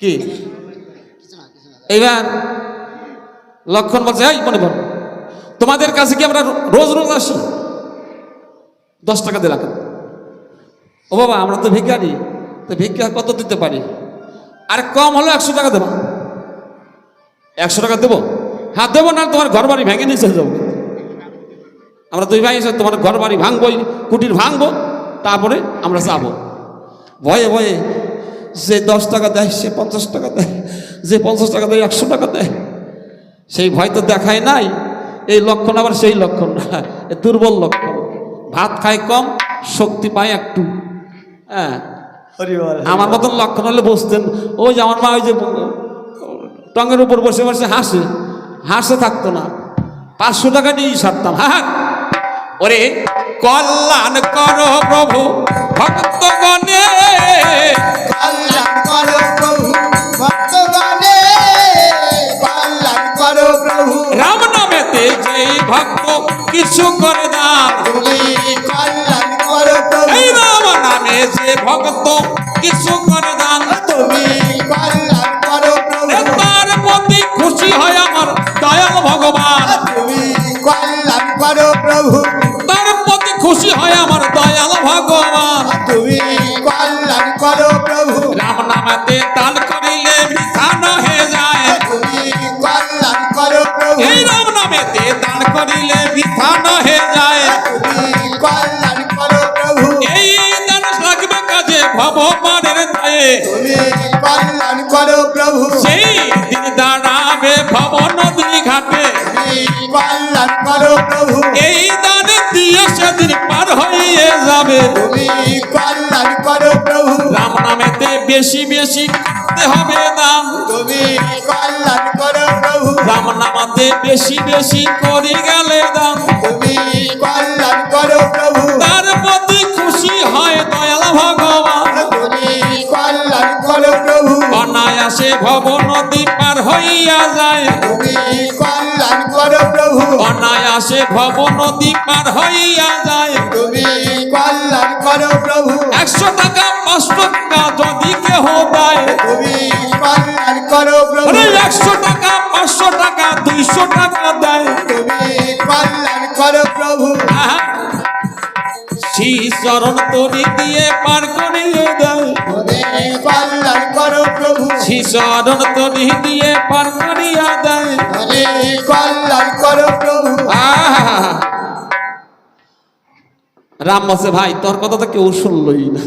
কি? এইবার লক্ষণ বলছে, এই, মনে বল তোমাদের কাছে কি আমরা রোজ রোজ আসি? দশ টাকা দিলাম। ও বাবা, আমরা তো ভিক্ষারি তো ভিক্ষা কত দিতে পারি? আর, কম হলো একশো টাকা দেবো। একশো টাকা দেবো? হ্যাঁ দেবো না তোমার ঘর বাড়ি ভেঙে নিয়ে যাব। আমরা দুই ভাই এসে তোমার ঘর বাড়ি ভাঙবই, কুটির ভাঙবো, তারপরে আমরা যাব। ভয়ে ভয়ে যে দশ টাকা দেয় সে পঞ্চাশ টাকা দেয় যে পঞ্চাশ টাকা দেয় একশো টাকা দেয়। সেই ভয় তো দেখায় নাই। এই লক্ষণ আবার সেই লক্ষণ না এ দুর্বল লক্ষণ। ভাত খায় কম শক্তি পায় একটু। হ্যাঁ। আমার মতন লক্ষণ হলে বসতেন ওই যে আমার মা ওই যে টঙ্গের উপর বসে বসে হাসে হাসে থাকতো না। পাঁচশো টাকা নিয়েই সারতাম হ্যাঁ ওরে কল্যাণ করো প্রভু। ভক্তগণে। কল্যাণ করো প্রভু ভক্তগণে কল্যাণ করো প্রভু। রাম নামেতে যেই ভক্ত কিছু করে দান। তুমি কল্যাণ করো প্রভু। এই রাম নামে যে ভক্ত কিছু করে দান। তুমি কল্যাণ করো প্রভু। তার প্রতি খুশি হয় আমার দয়াল ভগবান। তুমি কল্যাণ করো প্রভু। রাম নামাতে দান করিলে বৃথা নহে যায়। তুমি কল্যাণ করো প্রভু। এই রাম নামেতে দান করিলে বৃথা নহে যায়। তুমি কল্যাণ করো প্রভু। এই দান লাগবে কাজে ভগবানের দায়ে। তুমি কল্যাণ করো প্রভু। সেই দিন দাঁড়াবে ভব নদী ঘাটে। তুমি কল্যাণ করো প্রভু। এই হয়ে যাবে। তুমি কল্যাণ করো প্রভু। রাম নামেতে বেশি বেশি করতে হবে দান তুমি কল্যাণ করো প্রভু। রাম নামাতে বেশি বেশি করে গেলে দাম তুমি কল্যাণ করো প্রভু। তার প্রতি খুশি হয় দয়াল ভগবান। তুমি কল্যাণ করো প্রভু। অনায়াসে ভব নদী পার হইয়া যায়। তুমি কল্যাণ করো প্রভু। অনায়াসে ভব নদী পার হইয়া একশো টাকা পাঁচশো টাকা যদি কেহ দেয় একশো টাকা পাঁচশো টাকা দুইশো টাকা দেয়। করো প্রভু। শ্রী চরণ তরি দিয়ে পার করিয়ে দেয়। কল্যাণ করো প্রভু। শ্রী চরণ তরি দিয়ে পার করিয়া দেয়। কল্যাণ করো প্রভু। আহা! রাম বলছে, ভাই, তোর কথা তো কেউ শুনলই না।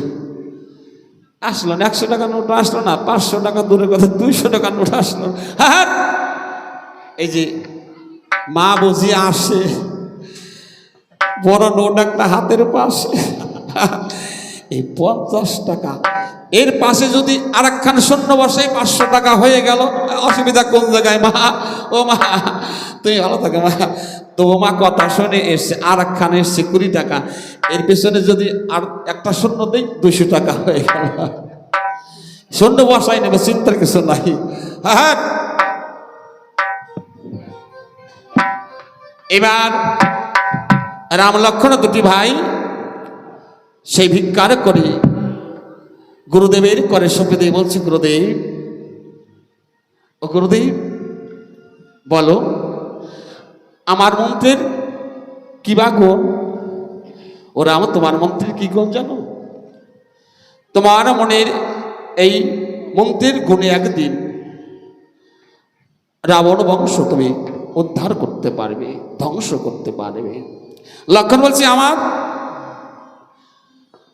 আসলো না, একশো টাকা নোট আসলো না, পাঁচশো টাকা দূরের কথা, দুইশো টাকা নোট আসলো। হ্যাঁ এই যে মা বুঝি আসে, বড় নোট একটা হাতের পাশে। এই পঞ্চাশ টাকা। এর পাশে যদি আর একখান শূন্য বসে, পাঁচশো টাকা হয়ে গেল, অসুবিধা কোন জায়গায় মা? ও মা তুমি ভালো থাকো, মা। তো মা কথা শুনে এসছে আর একখান এসছে কুড়ি টাকা। এর পেছনে যদি আর একটা শূন্য দেই, দুইশো টাকা হয়ে গেল। শূন্য বসাই নেবে চিন্তার কিছু নাই। হ্যাঁ এবার রাম লক্ষণ দুটি ভাই, সেই ভিক্ষার করে গুরুদেবের করে দিয়ে বলছে, গুরুদেব, ও গুরুদেব, বলো আমার মন্ত্রের কি বা গো ও রাম তোমার মন্ত্রের কি গুণ জানো? তোমার মনের এই মন্ত্রের গুণে একদিন রাবণ বংশ তুমি উদ্ধার করতে পারবে, ধ্বংস করতে পারবে। লক্ষণ বলছে, আমার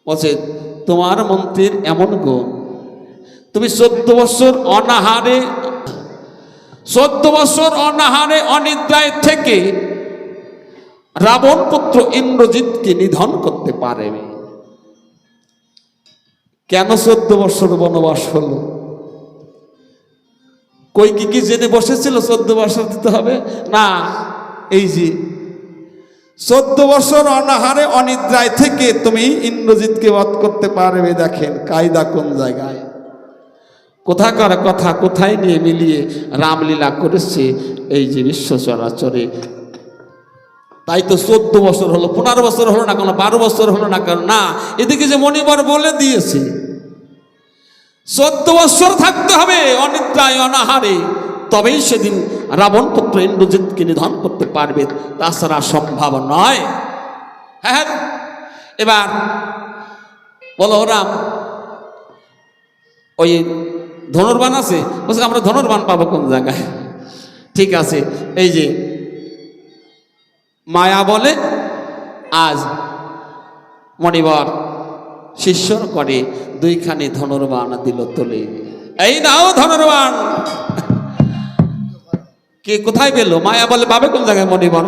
বলছে, তোমার মন্ত্রের এমন গুণ, তুমি চোদ্দ বছর অনাহারে চোদ্দ বছর অনাহারে, অনিদ্রায় থেকে রাবণ পুত্র ইন্দ্রজিৎকে নিধন করতে পারবে কেন চোদ্দ বছর বনবাস হলো? কই কি কি জেনে বসেছিল চোদ্দ বছর দিতে হবে? না, এই যে চোদ্দ বছর অনাহারে, অনিদ্রায় থেকে তুমি ইন্দ্রজিৎকে বধ করতে পারবে, দেখেন কায়দা কোন জায়গায়? কোথাকার কথা, কোথায় নিয়ে মিলিয়ে রামলীলা করেছে এই যে বিশ্ব চরাচরে? তাই তো চোদ্দ বছর হলো, পনেরো বছর হলো না কেন, বারো বছর হলো না কেন? না, এদিকে যে মণিবর বলে দিয়েছে, চোদ্দ বছর থাকতে হবে লঙ্কায় অনাহারে, তবেই সেদিন রাবণ পুত্র ইন্দ্রজিৎকে নিধন করতে পারবে, তাছাড়া সম্ভব নয়। হ্যাঁ এবার বলো রাম ওই ধনুর্বান আছে? বলছে, আমরা ধনুর্বান পাবো কোন জায়গায়? ঠিক আছে, এই যে মায়া বলে, আজ মণিবর শিষ্যর করে দুইখানি ধনুর্বান দিল তোলে। এই নাও ধনুর্বান কে কোথায় পেল? মায়া বলে, পাবে কোন জায়গায় মণিবর?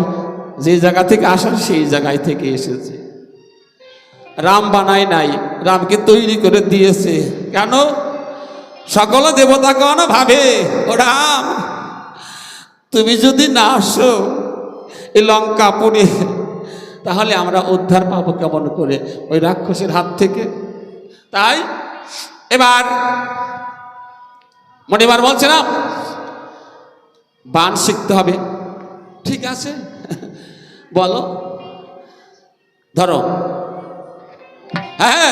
যে জায়গা থেকে আসার সেই জায়গায় থেকে এসেছে। রাম বানায় নাই, রামকে তৈরি করে দিয়েছে। কেন? সকল দেবতাগণ ভাবে ও রাম তুমি যদি না আসো এই লঙ্কা পুড়ে, তাহলে আমরা উদ্ধার পাবো কেমন করে? ওই রাক্ষসের হাত থেকে। তাই এবার মনিবার বলছে, না, বান শিখতে হবে। ঠিক আছে, বলো, ধরো। হ্যাঁ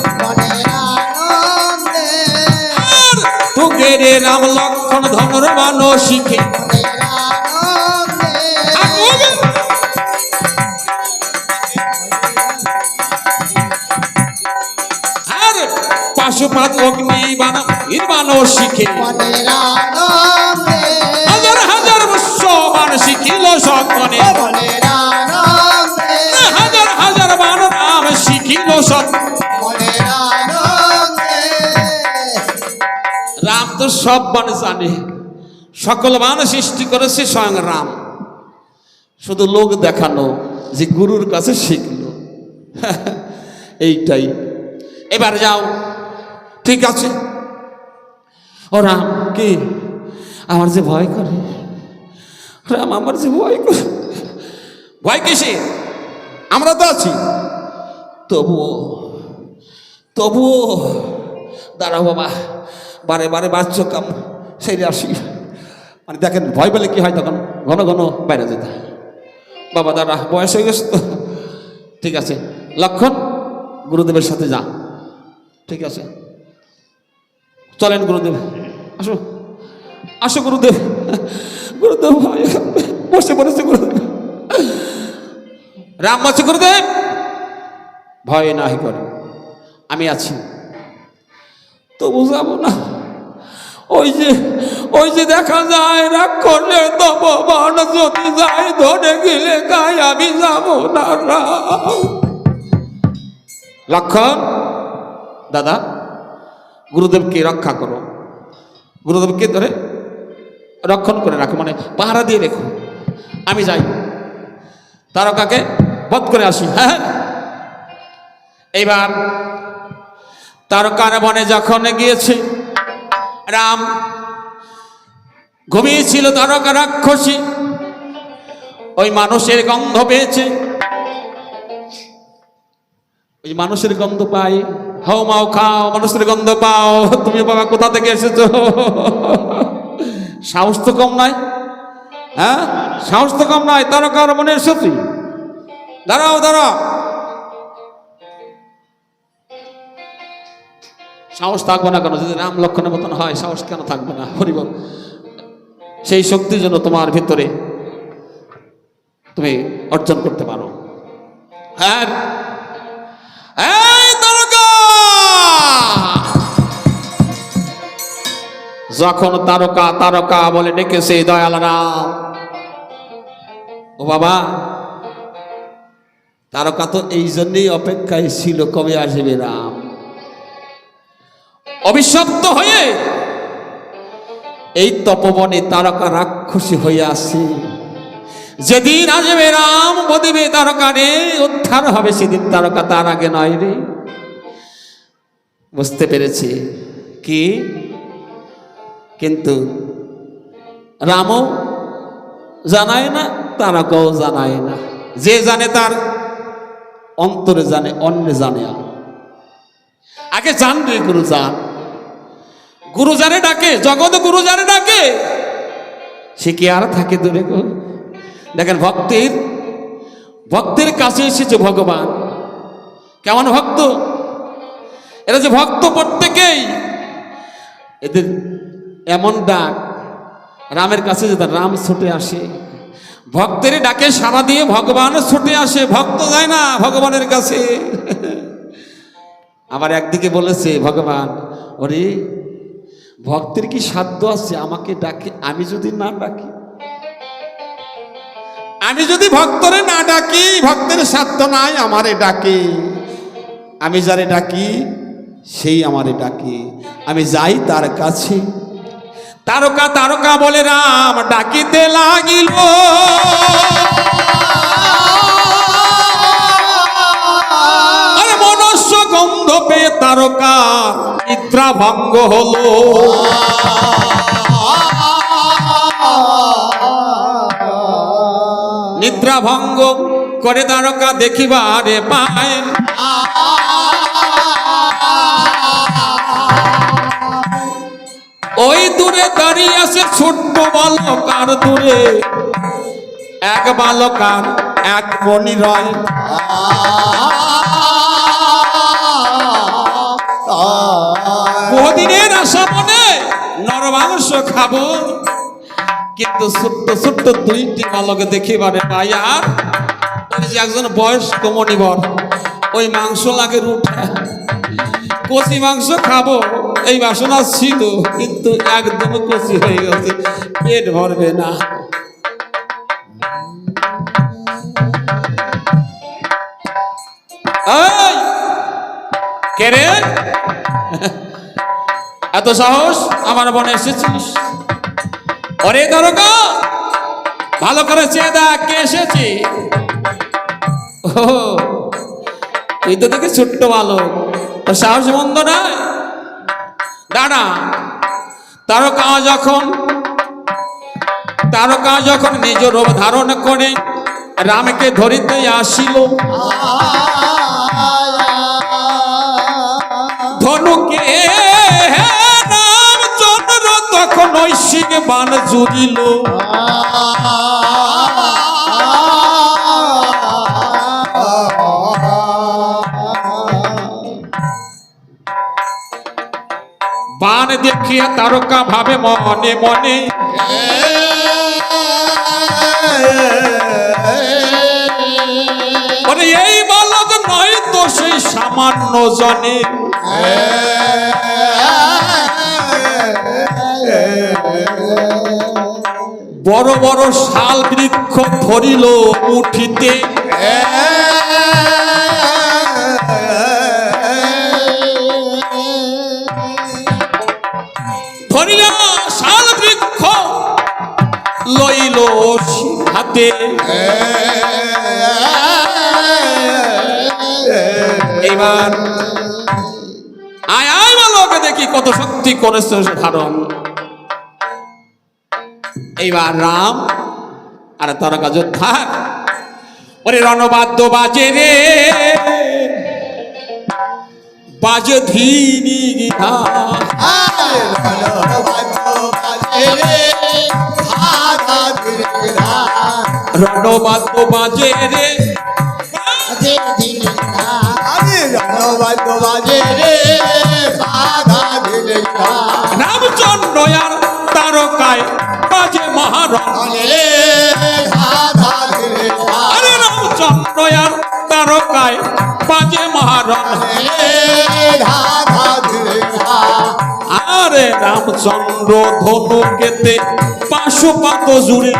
রে রাম লক্ষণ আগুন আর পাশুপাত অগ্নি বান নির্মাণ শিখে হাজার হাজার মুসলমান শিখিল সকলে হাজার হাজার মান নাম শিখিল সব তো সব মানুষ জানে। সকল মানুষ সৃষ্টি করেছে স্বয়ং রাম। শুধু লোক দেখানো যে গুরুর কাছে শিখলো। এইটাই। এবার যাও। ঠিক আছে। ও রাম, কি? আমার যে ভয় করে। রাম, আমার যে ভয় করে। ভয় কিসে আমরা তো আছি। তবুও তবুও, দাঁড়াও বাবা। বারে বারে বাচ্চ কাম সেরে আসি। মানে দেখেন, ভয় পেলে কি হয় তখন? ঘন ঘন বাইরে যেতে। বাবা দাঁড়া বয়স হয়ে গেছে তো। ঠিক আছে, লক্ষণ, গুরুদেবের সাথে যা। ঠিক আছে। চলেন গুরুদেব, আসো। আসো গুরুদেব। গুরুদেব বসে পড়েছে গুরুদেব। রাম বলছে, গুরুদেব! ভয় নাহি করে। আমি আছি। তো বুঝাবো না। ওই যে ওই যে দেখা যায়, রাগ করলে তপবান যদি যায়, ধরে গেলে গায়ে আমি যাব না লক্ষণ, দাদা, গুরুদেবকে রক্ষা করো। গুরুদেবকে ধরে রক্ষণ করে রাখো মানে পাহারা দিয়ে রেখো। আমি যাই। তারকাকে বধ করে আসি। হ্যাঁ। এইবার তারকার বনে যখন গিয়েছে রাম। ঘুমিয়েছিল তারকা রাক্ষসী। ওই মানুষের গন্ধ পেয়েছে। ওই মানুষের গন্ধ পাই। হাও মাও খাও, মানুষের গন্ধ পাও। তুমি বাবা কোথা থেকে এসেছ? সাহস তো কম নয় হ্যাঁ? সাহস তো কম নয় তারকার মনের সত্যি দাঁড়াও দাঁড়াও। সাহস থাকবে না কেন? যদি রাম লক্ষণের মতন হয়, সাহস কেন থাকবে না? হরিবল সেই শক্তির জন্য তোমার ভিতরে তুমি অর্জন করতে পারো। হ্যাঁ। যখন তারকা তারকা বলে ডেকেছে, দয়াল রাম। ও বাবা, তারকা তো এই জন্যই অপেক্ষায় ছিল, কবে আসবে রাম? অভিশপ্ত হয়ে এই তপবনে তারকা রাক্ষসী হয়ে আসে। যেদিন আসবে রাম বদিবে তারকা রে, উদ্ধার হবে সেদিন তারকা, তার আগে নয় রে। বুঝতে পেরেছি। কি? কিন্তু রামও জানায় না, তারকাও জানায় না। যে জানে তার, অন্তরে জানে, অন্য জানে। আগে জানবে গুরু জান গুরু জানে ডাকে, জগৎ গুরু জানে ডাকে। সে কি আর থাকে দূরে দেখেন, ভক্তের ভক্তের কাছে এসেছে ভগবান। কেমন ভক্ত? এরা যে ভক্ত প্রত্যেকেই। এদের এমন ডাক, রামের কাছে যে রাম ছুটে আসে। ভক্তের ডাকে সারা দিয়ে ভগবান ছুটে আসে, ভক্ত যায় না ভগবানের কাছে। আবার একদিকে বলেছে, ভগবান, ওরে ভক্তের কি সাধ্য আছে আমাকে ডাকে? আমি যদি না ডাকি? আমি যদি ভক্তরে না ডাকি, ভক্তের সাধ্য নাই আমারে ডাকে। আমি যারে ডাকি, সেই আমারে ডাকে। আমি যাই তার কাছে। তারকা তারকা বলে, রাম, ডাকিতে লাগিল। তারকা নিদ্রা ভঙ্গ হলো। নিদ্রা ভঙ্গ করে তারকা দেখিবারে পায় ওই দূরে দাঁড়িয়ে আছে ছোট্ট বালক, আর দূরে এক বালক আর এক মনি রয়। বহুদিনের আশা মনে নরমাংস খাব। কিন্তু ছোট্ট ছোট্ট দুইটি বালক দেখিবারে পাই আর একজন বয়স্ক মণিবর, ওই মাংস লাগে রুঠা কচি মাংস খাব, এই বাসনা ছিল, কিন্তু একদম কচি হয়ে গেছে, পেট ভরবে না। এই, কে রে? এত সাহস আমার বনে এসেছিস? ওরে দরগা ভালো করে চেয়ে দেখ কে এসেছে। তুই তো দেখি ছোট্ট বালক। তোর সাহস বন্ধ নয়? দাঁড়া, তারকা যখন তারকা যখন নিজ রূপ ধারণ করে রামকে ধরিতে আসিল ঐশিক বান জুড়িল। বান দেখিয়া তারকা ভাবে মনে মনে। এই বালক নয় তো সেই সামান্য জনে। বড় বড় শাল বৃক্ষ ধরিল উঠিতে ধরিল শাল বৃক্ষ লইল হাতে। এইবার আয় আয় দেখি কত শক্তি করেছে ধারণ এইবার রাম আর তারকা যোদ্ধা ওরে রণবাদ্য বাজে রে। বাজে ধীরি গিধা রণবাদ্য বাজে রে। রামচন্দ্র আর তারকায় বাজে মহারণ আরে রামচন্দ্র তারকায় বাজে মহারণ আরে রামচন্দ্র ধনু কেতে পাশুপাত জুড়ে।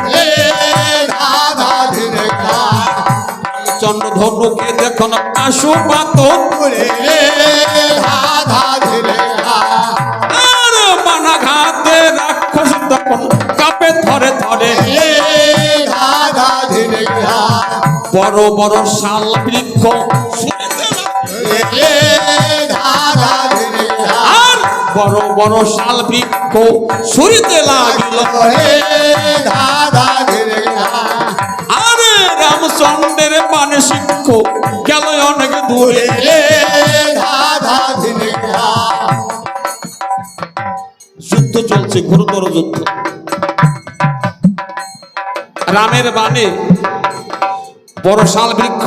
রামচন্দ্র ধনুকে দেখুন, পাশুপাত আর বড় বড় শাল বৃক্ষ। বড় বড় শাল বৃক্ষ সরিতে লাগিল। আরে রামচন্দ্রের মানসিক্ষ গেল অনেক দূরে। যুদ্ধ চলছে গুরুতর যুদ্ধ। রামের বাণে বড় শাল বৃক্ষ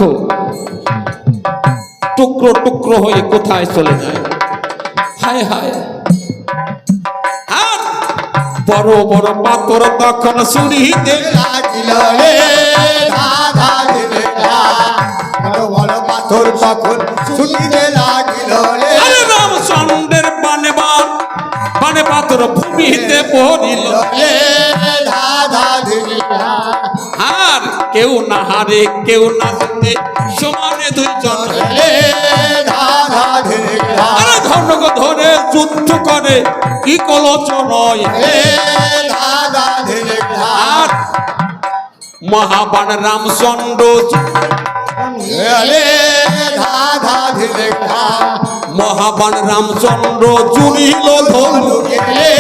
টুকরো টুকরো হয়ে কোথায় চলে যায়? হায় হায়। আর বড় বড় পাথর তখন শুনিতে লাগিল রে। ধা বড় বড় পাথর তখন ছুটিতে লাগিল রে। আরে রামচন্দ্রের বানে বান বানে পাথর ভূমিতে পড়িল রে। ধা আর কেউ না হারে, কেউ না জিতে, সমানে ধিরে ধা আরে ধনক ধরে যুদ্ধ করে, কি ধা আর মহাবান রামচন্দ্র ধা মহাবান রামচন্দ্র জুড়িল রে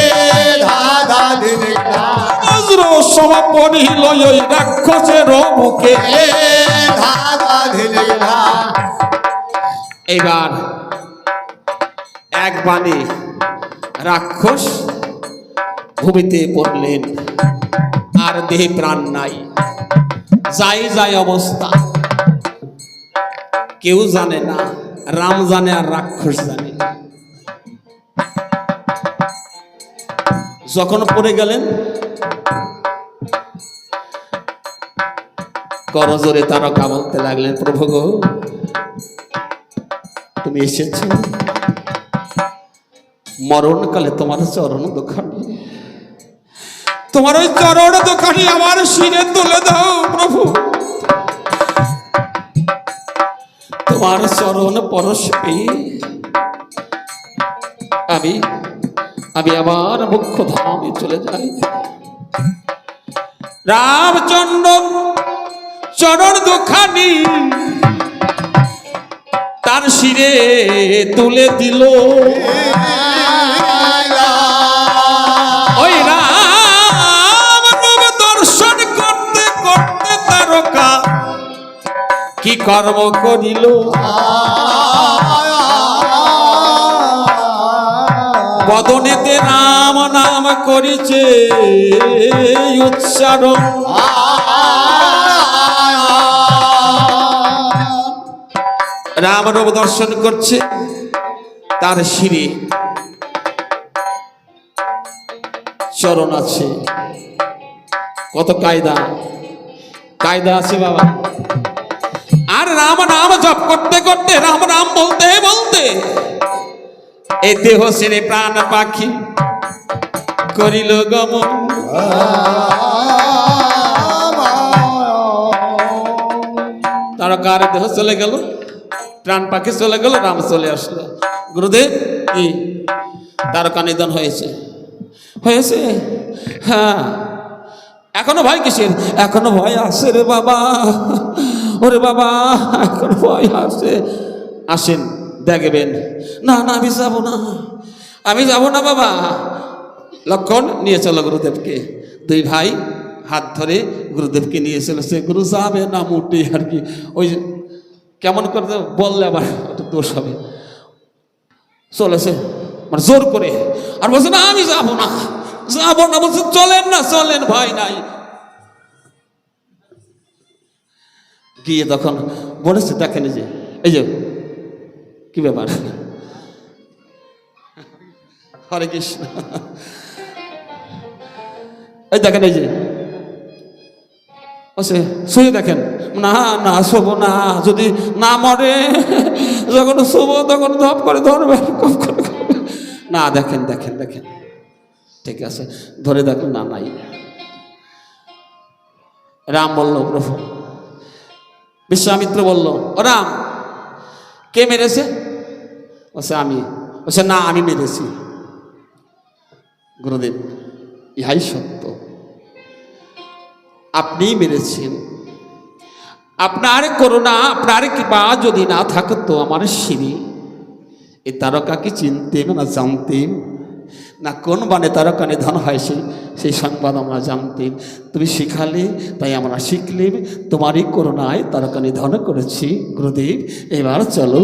ধাধা ধিরে ধা বজ্র সম রাক্ষসের মুখে। এবার এক বাণে রাক্ষস ভূমিতে পড়লেন আর দেহে প্রাণ নাই। যাই যাই অবস্থা কেউ জানে না রাম জানে আর রাক্ষস জানে। যখন পড়ে গেলেন করজোরে তারকা বলতে লাগলেন, প্রভু গো। তুমি এসেছ। মরণকালে তোমার চরণ দোকানি তোমার ওই চরণ দোকানি আমার শিরে তুলে দাও, প্রভু। তোমার চরণ পরশ আমি আমি আবার মুখ্য ধামে চলে যাই। রামচন্দ্র চরণ দোকানি তার শিরে তুলে দিল। দর্শন করতে করতে তারকা কি কর্ম করিল? বদনেতে রাম নাম করিছে উচ্চারণ। রাম দর্শন করছে তার শিরে চরণ আছে। কত কায়দা। কায়দা আছে বাবা। আর রাম নাম জপ করতে করতে, রাম রাম বলতে বলতে এ দেহ ছেড়ে প্রাণ পাখি করিল গমন। তারকার দেহ চলে গেল। প্রাণ পাখি চলে গেল, রাম চলে আসলো। গুরুদেব, কি? তারকা নিধন হয়েছে। হয়েছে? হ্যাঁ। এখনও ভয় কিসের? এখনও ভয় আছে রে বাবা। ওরে বাবা, এখনও ভয় আছে। আসেন, দেখবেন। না না, আমি যাব না। আমি যাব না বাবা। লক্ষণ নিয়ে চলো গুরুদেবকে। দুই ভাই হাত ধরে গুরুদেবকে নিয়ে চলেছে। গুরু যাবে না মোটে আর কি। ওই কেমন করে বললে একটু দোষ হবে। চলেছে। মানে জোর করে। আর বলছে, না, আমি যাব না। যাব না। বলছে, চলেন না, চলেন ভাই নাই। গিয়ে তখন বলেছে দেখেন যে এই যে, কি ব্যাপার? হরে কৃষ্ণ। এই দেখেন এই যে বলছে শুয়ে দেখেন। না না, শোবো না, যদি না মরে, যখন শোবো, তখন ধপ করে ধরবে। না, দেখেন দেখেন দেখেন। ঠিক আছে, ধরে দেখেন না, নাই। রাম বলল, প্রভু। বিশ্বামিত্র বলল, ও রাম, কে মেরেছে? বলছে, আমি। বলছে, না, আমি মেরেছি। গুরুদেব, ইহাই সত্য। আপনিই মেরেছেন। আপনার করুণা, আপনার কৃপা যদি না থাকতো আমার সিঁড়ি, এ তারকাকে চিনতেম না জানতেম না কোন বানে তারকা ধন হয় সেই সেই সংবাদ আমরা জানতেন। তুমি শিখালে, তাই আমরা শিখলে, তোমারই করুণায় তারকা নিধন করেছি। গুরুদেব, এবার চলো।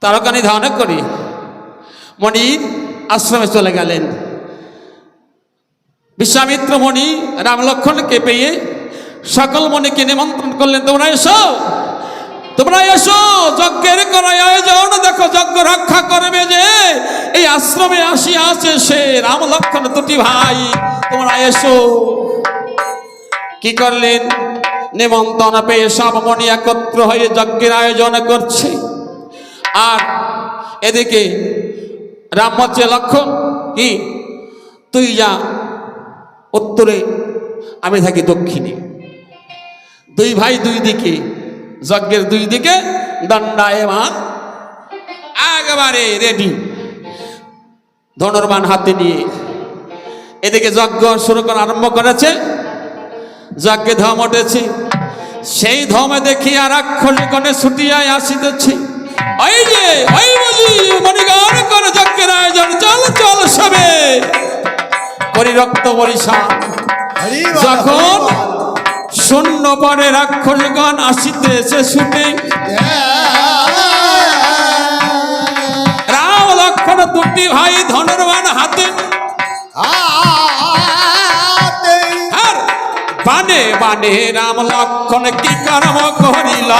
তারকা ধন করি। মণির আশ্রমে চলে গেলেন। বিশ্বামিত্র মণি রাম লক্ষণকে পেয়ে সকল মণিকে নিমন্ত্রণ করলেন, তোমরা এসো তোমরা এসো, যজ্ঞের করাই আয়োজন, দেখো যজ্ঞ রক্ষা করবে যে, এই আশ্রমে আসি, আছে সে রাম লক্ষণ দুটি ভাই, তোমরা এসো। কি করলেন? নিমন্ত্রণ পেয়ে সব মণি একত্র হয়ে যজ্ঞের আয়োজন করছে। আর এদিকে রাম হচ্ছে লক্ষণ, কি? তুই যা উত্তরে আমি থাকি দক্ষিণে। দুই ভাই দুই দিকে, যজ্ঞের দুই দিকে, দণ্ডায়মান, একেবারে রেডি ধনুর্বান হাতে নিয়ে এদিকে যজ্ঞ শুরু করা আরম্ভ করেছে। যজ্ঞে ধম উঠেছে। সেই ধমে দেখি আর আক্ষরিকনে ছুটিয়ায় আসিতেছে। ওই যে, ওই বুঝি মণিগান করে যজ্ঞের আয়োজন, চল চল সবে। করি রক্ত বরিশা যখন। শূন্য পরে রাক্ষসগণ আসিতেছে ছুটে রাম লক্ষণ দুটি ভাই ধনুর্বান হাতে বানে বানে রাম লক্ষণ কি কর্ম করিল?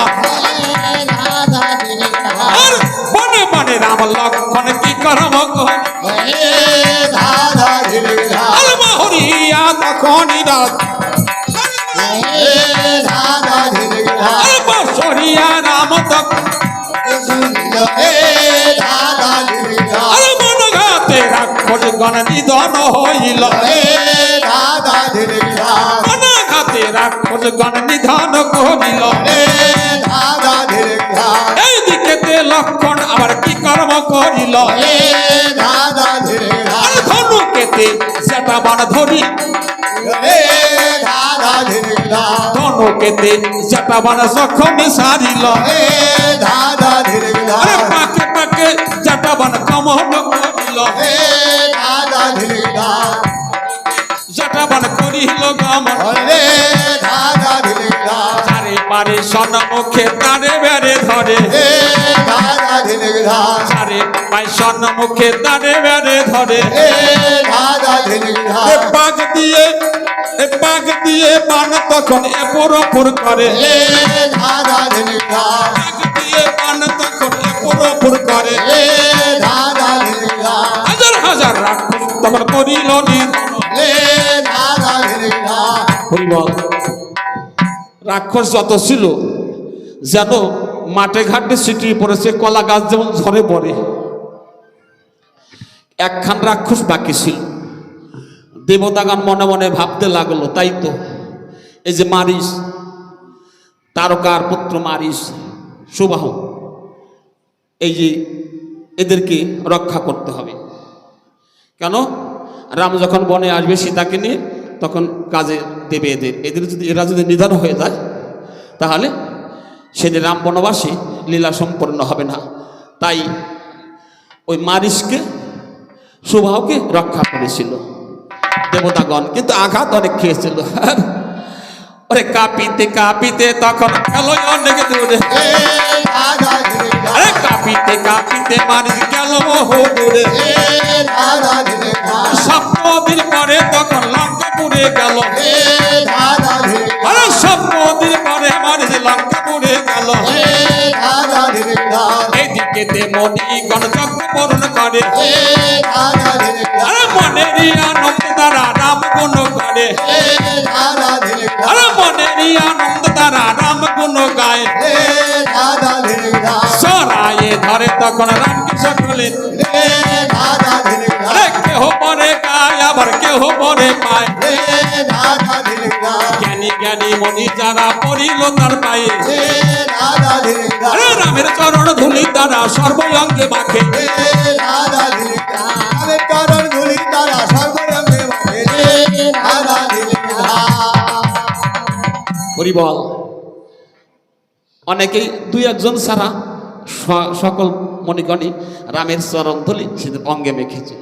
বানে বানে রাম লক্ষণ কি কর্ম করিল? তখনই রাত আলমাহরিয়া রাম তখন এ ধাধা ধীরে ধা আর মন ঘাতে রাক্ষসগণ নিধন হইল এ ধাধা ধীরে ধা মন ঘাতে রাক্ষসগণ নিধন করিল এইদিকে লক্ষণ আবার কি কর্ম করিল ধনুকেতে সেটা বান ধরি। ধনুকেতে সেটা বান যখন সারিল আরে পাকে পাকে যেটা বান কমন করিল যেটা বান করিল গমন চারে পারে সন্মুখে তারে বেড়ে ধরে সন্মুখে তারে বেড়ে ধরে। পাক দিয়ে পাক দিয়ে পান তখন এপর অপর করে। পাক দিয়ে পান তখন এপর অপর করে। হাজার হাজার রাক্ষস তখন করিল রাক্ষস যত ছিল যেন মাঠে ঘাটে ছিটিয়ে পড়েছে কলা গাছ যেমন ঝরে পড়ে। একখান রাক্ষস বাকি ছিল। দেবতাগান মনে মনে ভাবতে লাগল, তাই তো, এই যে মারিস, তারকার পুত্র মারিস, সুবাহ, এই যে এদেরকে রক্ষা করতে হবে। কেন? রাম যখন বনে আসবে সীতাকে নিয়ে, তখন কাজে দেবে এদের। এদের যদি, এরা যদি নিধন হয়ে যায়, তাহলে সেদিন রাম বনবাসী লীলা সম্পন্ন হবে না। তাই ওই মারিসকে সুবাহকে রক্ষা করেছিল। দেবতাগণ কিন্তু আঘাত অনেক খেয়েছিল। ওরে কাঁপিতে কাঁপিতে তখন গেল অনেক দূরে আরে কাঁপিতে কাঁপিতে মারিস গেল দূরে স্বপ্নদিন পরে তখন লঙ্কাপুরে গেল। আরে স্বপ্নদিন পরে আমার যে এইদিকে তে মনি গণযজ্ঞ পূরণ করে। মনেরই আনন্দ দ্বারা রাম গুণ করে। মনেরই আনন্দ দ্বারা রাম গুণ গায়। সরায়ে ধরে তখন ধা আরে কেহ পরে গায়, আবার কেহ পরে পায়। জ্ঞানী জ্ঞানী মনি যারা পড়িল তার পায়ে সর্বঙ্গে মাখে। চরণ ধুলি তারা হরিবল অনেকেই দুই একজন ছাড়া সকল মণিগণই রামের চরণ ধলি সেদিন অঙ্গে মেখেছে।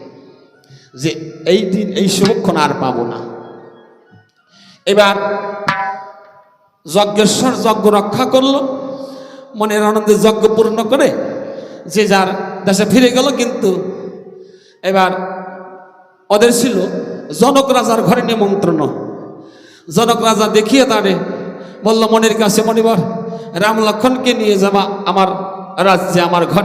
যে এই দিন এই শুভক্ষণ আর পাবো না। এবার যজ্ঞেশ্বর যজ্ঞ রক্ষা করল মনের আনন্দে যজ্ঞ পূর্ণ করে যে যার দেশে ফিরে গেল কিন্তু এবার ওদের ছিল জনক রাজার ঘরে নিমন্ত্রণ। জনক রাজা দেখিয়ে তারে বলল, মনির কাছে মনিবর, রাম লক্ষণকে নিয়ে যাবা, আমার রাজ্যে, আমার ঘরে